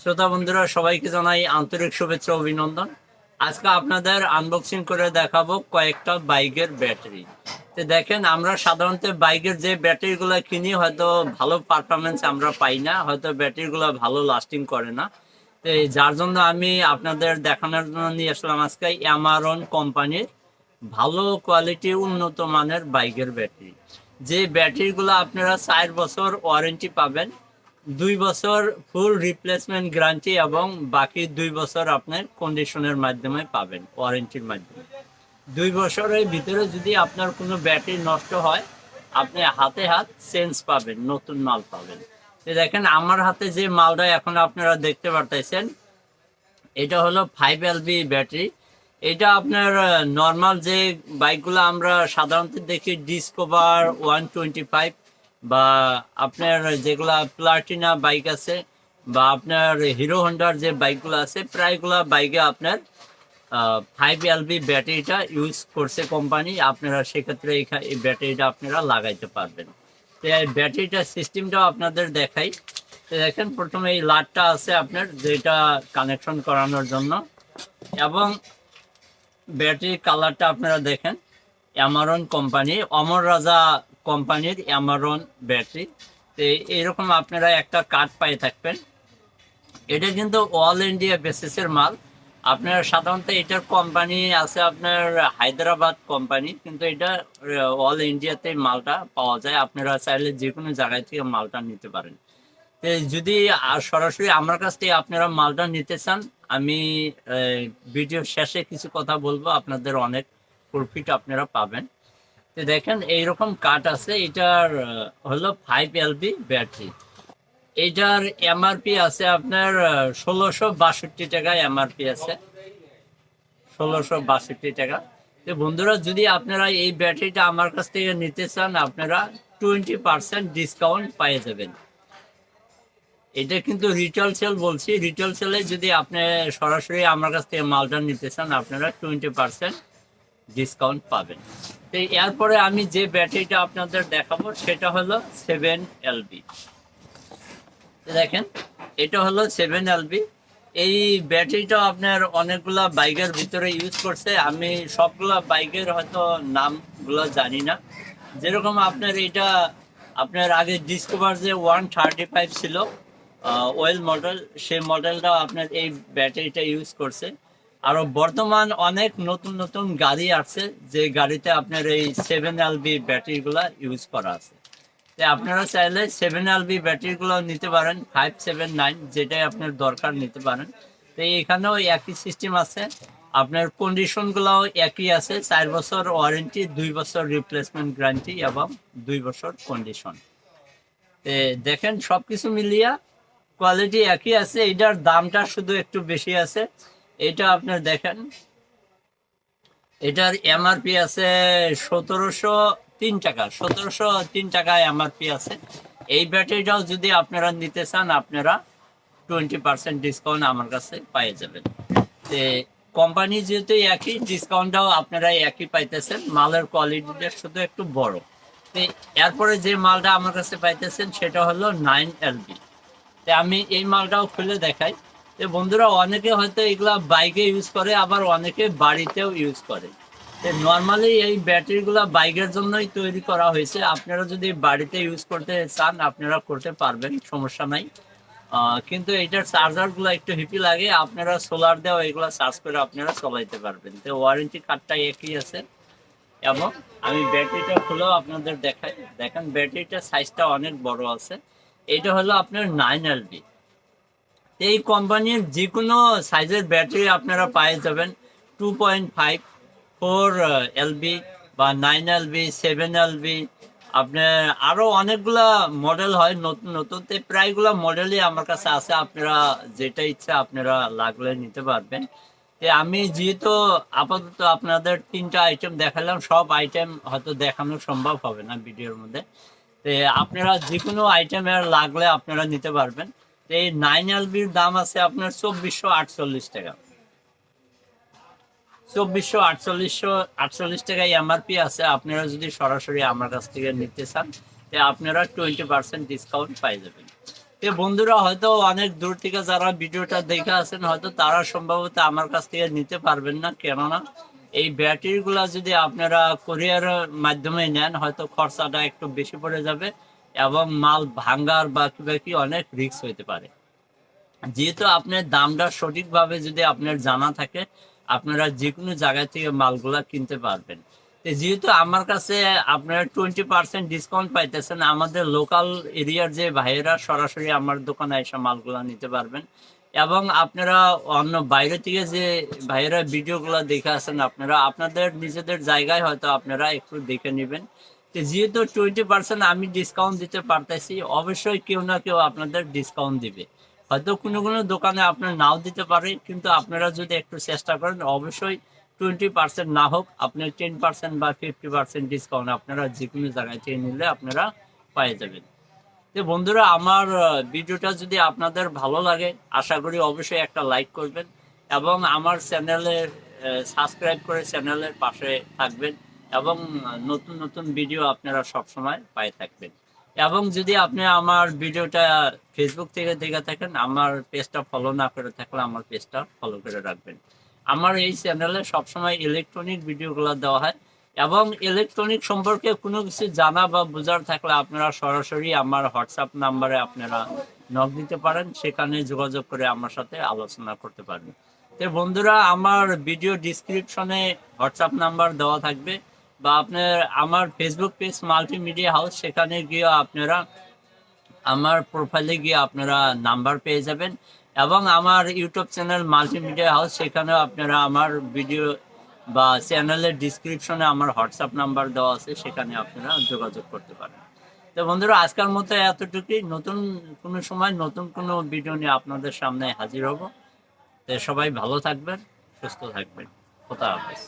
শ্রোতা বন্ধুরা, সবাইকে জানাই আন্তরিক শুভেচ্ছা, অভিনন্দন। আজকে আপনাদের আনবক্সিং করে দেখাবো কয়েকটা বাইকের ব্যাটারি। তো দেখেন, আমরা সাধারণত বাইকের যে ব্যাটারিগুলো কিনি, হয়তো ভালো পারফরমেন্স আমরা পাই না, হয়তো ব্যাটারিগুলো ভালো লাস্টিং করে না। তো যার জন্য আমি আপনাদের দেখানোর জন্য নিয়ে আসলাম আজকে অ্যামারন কোম্পানির ভালো কোয়ালিটি উন্নত মানের বাইকের ব্যাটারি। যে ব্যাটারিগুলো আপনারা চার বছর ওয়ারেন্টি পাবেন দুই বছর ফুল রিপ্লেসমেন্ট গ্যারান্টি এবং বাকি দুই বছর আপনার কন্ডিশনের মাধ্যমে পাবেন ওয়ারেন্টির মাধ্যমে। দুই বছরের ভিতরে যদি আপনার কোনো ব্যাটারি নষ্ট হয়, আপনি হাতে হাত চেঞ্জ পাবেন, নতুন মাল পাবেন। দেখেন, আমার হাতে যে মালটা এখন আপনারা দেখতে পারতেছেন, এটা হলো ফাইভ এলবি ব্যাটারি। এটা আপনার নর্মাল যে বাইকগুলো আমরা সাধারণত দেখি ডিসকোভার ওয়ান টোয়েন্টি ফাইভ বা আপনার যেগুলা প্লাটিনা বাইক আছে বা আপনার হিরো হন্ডার যে বাইকগুলো আছে, প্রায়গুলা বাইকে আপনার ফাইভ এলবি ব্যাটারিটা ইউজ করছে কোম্পানি আপনারা সেক্ষেত্রে এই ব্যাটারিটা আপনারা লাগাইতে পারবেন। তো এই ব্যাটারিটার সিস্টেমটাও আপনাদের দেখাই। তো দেখেন, প্রথমে এই লাটটা আছে আপনার, যেটা কানেকশন করানোর জন্য। এবং ব্যাটারির কালারটা আপনারা দেখেন অ্যামারন কোম্পানি অমর রাজা কোম্পানির অ্যামারন ব্যাটারি তো এরকম আপনারা একটা কার্ড পাই থাকবেন। এটা কিন্তু অল ইন্ডিয়া বেসিসের মাল। আপনার সাধারণত এটার কোম্পানি আছে আপনার হায়দ্রাবাদ কোম্পানি কিন্তু এটা অল ইন্ডিয়াতে মালটা পাওয়া যায়। আপনারা চাইলে যে কোনো জায়গায় থেকে মালটা নিতে পারেন। তো যদি সরাসরি আমার কাছ থেকে আপনারা মালটা নিতে চান, আমি ভিডিও শেষে কিছু কথা বলব। আপনাদের অনেক প্রফিট আপনারা পাবেন। দেখেন, এইরকম কাঠ আছে, এটার হলো ফাইভ এলবি ব্যাটারি এটার এমআরপি আছে আপনার ষোলোশো বাষট্টি টাকা এমআরপি আছে। ষোলোশো বাষট্টি টাকা। তো বন্ধুরা, যদি আপনারা এই ব্যাটারিটা আমার কাছ থেকে নিতে চান, আপনারা টোয়েন্টি পার্সেন্ট ডিসকাউন্ট পেয়ে যাবেন। এটা কিন্তু রিটেল সেল বলছি। রিটেল সেলে যদি আপনি সরাসরি আমার কাছ থেকে মালটা নিতে চান, আপনারা টোয়েন্টি পার্সেন্ট ডিসকাউন্ট পাবেন। তো এরপরে আমি যে ব্যাটারিটা আপনাদের দেখাবো, সেটা হলো সেভেন এলবি দেখেন, এটা হলো সেভেন এলবি এই ব্যাটারিটা আপনার অনেকগুলা বাইকের ভিতরে ইউজ করছে। আমি সবগুলা বাইকের হয়তো নামগুলো জানি না। যেরকম আপনার এটা, আপনার আগে ডিসকভার যে ওয়ান থার্টি ফাইভ ছিল ওয়েল মডেল সেই মডেলটাও আপনার এই ব্যাটারিটা ইউজ করছে। আরও বর্তমান অনেক নতুন নতুন গাড়ি আছে, যে গাড়িতে আপনার এই সেভেন এলবি ব্যাটারিগুলা ইউজ করা আছে। আপনারা চাইলে সেভেন এলবি ব্যাটারিগুলো নিতে পারেন ফাইভ সেভেন নাইন যেটাই আপনার দরকার নিতে পারেন। তো এখানেও একই সিস্টেম আছে, আপনার কন্ডিশনগুলোও একই আছে, চার বছর ওয়ারেন্টি দুই বছর রিপ্লেসমেন্ট গ্যারান্টি এবং দুই বছর কন্ডিশন তে দেখেন সবকিছু মিলিয়া কোয়ালিটি একই আছে এটার দামটা শুধু একটু বেশি আছে। এটা আপনার দেখেন। এটার এমআরপি আছে সতেরোশো তিন টাকা, সতেরোশো তিন টাকা এমআরপি আছে। এই ব্যাটারিটাও যদি আপনারা নিতে চান, আপনারা টোয়েন্টি পার্সেন্ট ডিসকাউন্ট আমার কাছে পেয়ে যাবেন। তে কোম্পানি যেহেতু একই ডিসকাউন্টটাও আপনারা একই পাইতেছেন। মালের কোয়ালিটিটা শুধু একটু বড়। এরপরে যে মালটা আমার কাছে পাইতেছেন, সেটা হলো নাইন এলবি তো আমি এই মালটাও খুলে দেখাই। তো বন্ধুরা, অনেকে হয়তো এগুলা বাইকে ইউজ করে, আবার অনেকে বাড়িতেও ইউজ করে। নর্মালি এই ব্যাটারিগুলো বাইকের জন্যই তৈরি করা হয়েছে। আপনারা যদি বাড়িতে ইউজ করতে চান, আপনারা করতে পারবেন, সমস্যা নাই। কিন্তু এটার চার্জারগুলো একটু হিপি লাগে। আপনারা সোলার দেওয়া এগুলা চার্জ করে আপনারা চলাইতে পারবেন। তো ওয়ারেন্টি কার্ডটা একই আছে। এবং আমি ব্যাটারিটা খুলেও আপনাদের দেখাই। দেখেন ব্যাটারিটার সাইজটা অনেক বড় আছে। এটা হলো আপনার নাইন এলবি এই কোম্পানির যে কোনো সাইজের ব্যাটারি আপনারা পেয়ে যাবেন। Two point five four LB বা নাইন এলবি সেভেন এলবি আপনার আরও অনেকগুলা মডেল হয়, নতুন নতুন। তো প্রায়গুলা মডেলই আমার কাছে আছে, আপনারা যেটা ইচ্ছা আপনারা লাগলে নিতে পারবেন। আমি যেহেতু আপাতত আপনাদের তিনটা আইটেম দেখালাম, সব আইটেম হয়তো দেখানো সম্ভব হবে না ভিডিওর মধ্যে। তো আপনারা যে কোনো আইটেমের লাগলে আপনারা নিতে পারবেন। এই নাইন এলবির দাম আছে আপনার চব্বিশশো আটচল্লিশ টাকা। চব্বিশশো আটচল্লিশশো আটচল্লিশ টাকায় এমআরপি আছে, আপনারা যদি সরাসরি আমার কাছ থেকে নিতে চান আপনারা টোয়েন্টি পার্সেন্ট ডিসকাউন্ট পাই যাবেন। তো বন্ধুরা, হয়তো অনেক দূর থেকে যারা ভিডিওটা দেখে আছেন, হয়তো তারা সম্ভবত আমার কাছ থেকে নিতে পারবেন না, কেননা এই ব্যাটারি গুলা যদি আপনারা কোরিয়ার মাধ্যমে নেন, হয়তো খরচাটা একটু বেশি পড়ে যাবে। এবং মাল ভাঙ্গার বা কি অনেক রিস্ক হইতে পারে। যেহেতু আপনার দামটা সঠিকভাবে যদি আপনার জানা থাকে, আপনারা যে কোনো জায়গা থেকে মালগুলা কিনতে পারবেন। তো যেহেতু আমার কাছে আপনারা টোয়েন্টি পার্সেন্ট ডিসকাউন্ট পাইতেছেন, আমাদের লোকাল এরিয়ার যে ভাইয়েরা সরাসরি আমার দোকানে এসে মালগুলা নিতে পারবেন। এবং আপনারা অন্য বাইরে থেকে যে ভাইয়েরা ভিডিওগুলো দেখে আছেন আপনারা আপনাদের নিজেদের জায়গায় হয়তো আপনারা একটু দেখে নেবেন। যেহেতু টোয়েন্টি পার্সেন্ট আমি ডিসকাউন্ট দিতে পারতেছি, অবশ্যই কেউ না কেউ আপনাদের ডিসকাউন্ট দিবে। হয়তো কোনো কোনো দোকানে আপনার নাও দিতে পারে কিন্তু আপনারা যদি একটু চেষ্টা করেন, অবশ্যই টোয়েন্টি পার্সেন্ট না হোক আপনার টেন পার্সেন্ট বা ফিফটি পার্সেন্ট ডিসকাউন্ট আপনারা যে কোনো জায়গায় থেকে নিলে আপনারা পেয়ে যাবেন। তো বন্ধুরা, আমার ভিডিওটা যদি আপনাদের ভালো লাগে, আশা করি অবশ্যই একটা লাইক করবেন এবং আমার চ্যানেলে সাবস্ক্রাইব করে চ্যানেলের পাশে থাকবেন। এবং নতুন নতুন ভিডিও আপনারা সবসময় পাই থাকবেন। এবং যদি আপনি আমার ভিডিওটা ফেসবুক থেকে দেখে থাকেন, আমার পেজটা ফলো না করে থাকলে আমার পেজটা ফলো করে রাখবেন। আমার এই চ্যানেলে সবসময় ইলেকট্রনিক ভিডিওগুলো দেওয়া হয় এবং ইলেকট্রনিক সম্পর্কে কোনো কিছু জানা বা বোঝার থাকলে আপনারা সরাসরি আমার হোয়াটসঅ্যাপ নাম্বারে আপনারা নক দিতে পারেন, সেখানে যোগাযোগ করে আমার সাথে আলোচনা করতে পারবেন। তো বন্ধুরা, আমার ভিডিও ডিসক্রিপশনে হোয়াটসঅ্যাপ নাম্বার দেওয়া থাকবে। বা আপনার আমার ফেসবুক পেজ মাল্টিমিডিয়া হাউস সেখানে গিয়ে আপনারা আমার প্রোফাইলে গিয়ে আপনারা নাম্বার পেয়ে যাবেন। এবং আমার ইউটিউব চ্যানেল মাল্টিমিডিয়া হাউস সেখানেও আপনারা আমার ভিডিও বা চ্যানেলের ডিসক্রিপশনে আমার হোয়াটসঅ্যাপ নাম্বার দেওয়া আছে, সেখানে আপনারা যোগাযোগ করতে পারেন। তো বন্ধুরা, আজকের মতো এতটুকুই। নতুন কোনো সময় নতুন কোনো ভিডিও নিয়ে আপনাদের সামনে হাজির হব। তো সবাই ভালো থাকবেন, সুস্থ থাকবেন। কোথা হাফেজ।